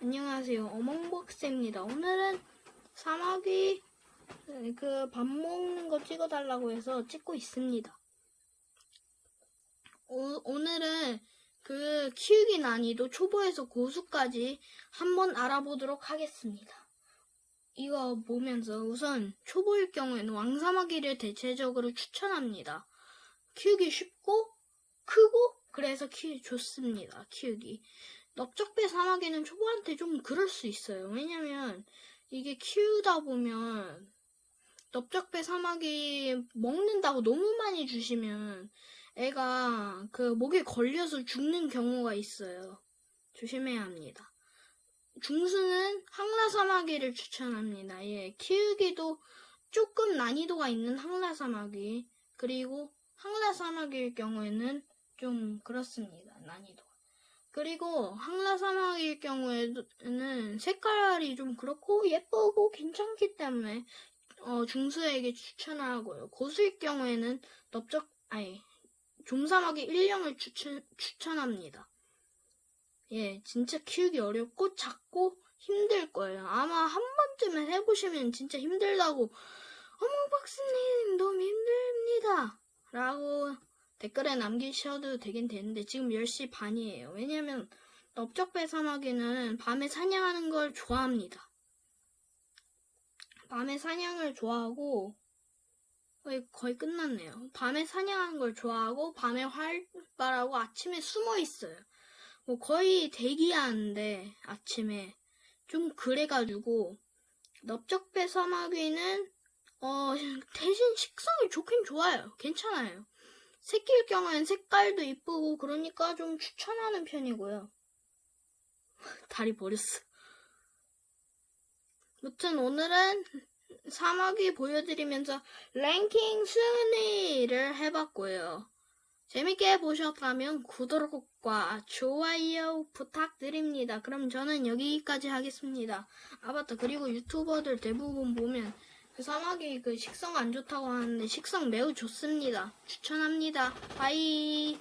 안녕하세요. 어몽박스입니다. 오늘은 사마귀 그 밥 먹는 거 찍어달라고 해서 찍고 있습니다. 오, 오늘은 그 키우기 난이도 초보에서 고수까지 한번 알아보도록 하겠습니다. 이거 보면서 우선 초보일 경우에는 왕사마귀를 대체적으로 추천합니다. 키우기 쉽고 크고 그래서 키우기 좋습니다. 키우기. 넓적배 사마귀는 초보한테 좀 그럴 수 있어요. 왜냐면 이게 키우다 보면 넓적배 사마귀 먹는다고 너무 많이 주시면 애가 그 목에 걸려서 죽는 경우가 있어요. 조심해야 합니다. 중수는 항라 사마귀를 추천합니다. 예, 키우기도 조금 난이도가 있는 항라 사마귀 그리고 항라 사마귀일 경우에는 좀 그렇습니다. 난이도. 그리고 항라 사막일 경우에는 색깔이 좀 그렇고 예쁘고 괜찮기 때문에 어, 중수에게 추천하고요. 고수일 경우에는 넓적 아니 종사막이 1령을 추천 추천합니다. 예, 진짜 키우기 어렵고 작고 힘들 거예요. 아마 한 번쯤은 해보시면 진짜 힘들다고 어머 박스님 너무 힘듭니다. 라고 댓글에 남기셔도 되긴 되는데 지금 10시 반이에요. 왜냐면 넓적배 사마귀는 밤에 사냥하는 걸 좋아합니다. 밤에 사냥을 좋아하고 거의, 거의 끝났네요. 밤에 사냥하는 걸 좋아하고 밤에 활발하고 아침에 숨어 있어요. 뭐 거의 대기하는데 아침에 좀 그래가지고 넓적배 사마귀는 어 대신 식성이 좋긴 좋아요. 괜찮아요. 새끼일 경우엔 색깔도 이쁘고 그러니까 좀 추천하는 편이고요. 다리 버렸어. 무튼 오늘은 사마귀 보여드리면서 랭킹 순위를 해봤고요. 재밌게 보셨다면 구독과 좋아요 부탁드립니다. 그럼 저는 여기까지 하겠습니다. 아 맞다 그리고 유튜버들 대부분 보면 그 사마귀 그 식성 안 좋다고 하는데 식성 매우 좋습니다. 추천합니다. 바이.